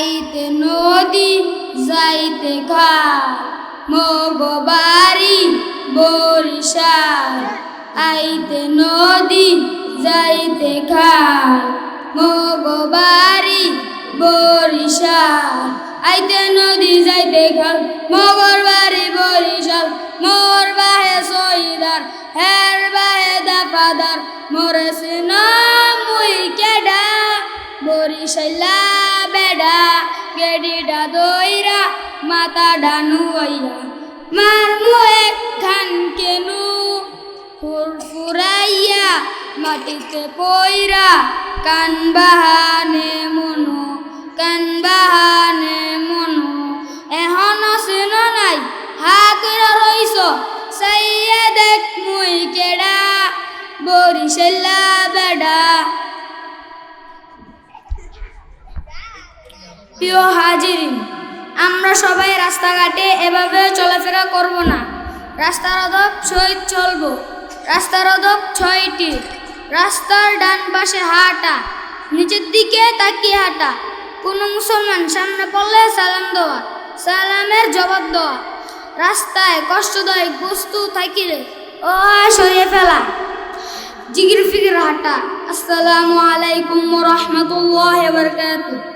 আইতে নদী, যাইতে ঘাট মগবাড়ি বরিশাল। আইতে নদী, যাইতে ঘাট মগবাড়ি বরিশাল। আইতে নদী, যাইতে ঘাট, মগর বাড়ি, বরিশাল। মোর বাহে সইদার, হের বাহে দাফাদার। মোরে সিনাম মুই কেডা বরিশাল্লা ফুরফুরাইয়া মাটিতে পইরা। কান বাহানে মনো, কান বাহানে মনো, এখন সিন নাই হা কইরা রইছ সাইয়া দেখ মুই কেডা। বরিশাল্লা বেডা প্রিয় হাজিরিন আমরা সবাই রাস্তাঘাটে এভাবে চলাফেরা করব না। রাস্তার অদব সহিত চলব। রাস্তার অদব ছয়টি। রাস্তার ডান পাশে হাঁটা, নিচের দিকে তাকিয়ে হাঁটা। কোনো মুসলমান সামনে পড়লে সালাম দেওয়া, সালামের জবাব দেওয়া। রাস্তায় কষ্টদায়ক বস্তু থাকিলে ও সরিয়ে ফেলা। জিগির ফিগির হাঁটা। আসসালামু আলাইকুম রহমতুল্লাহ বরকাত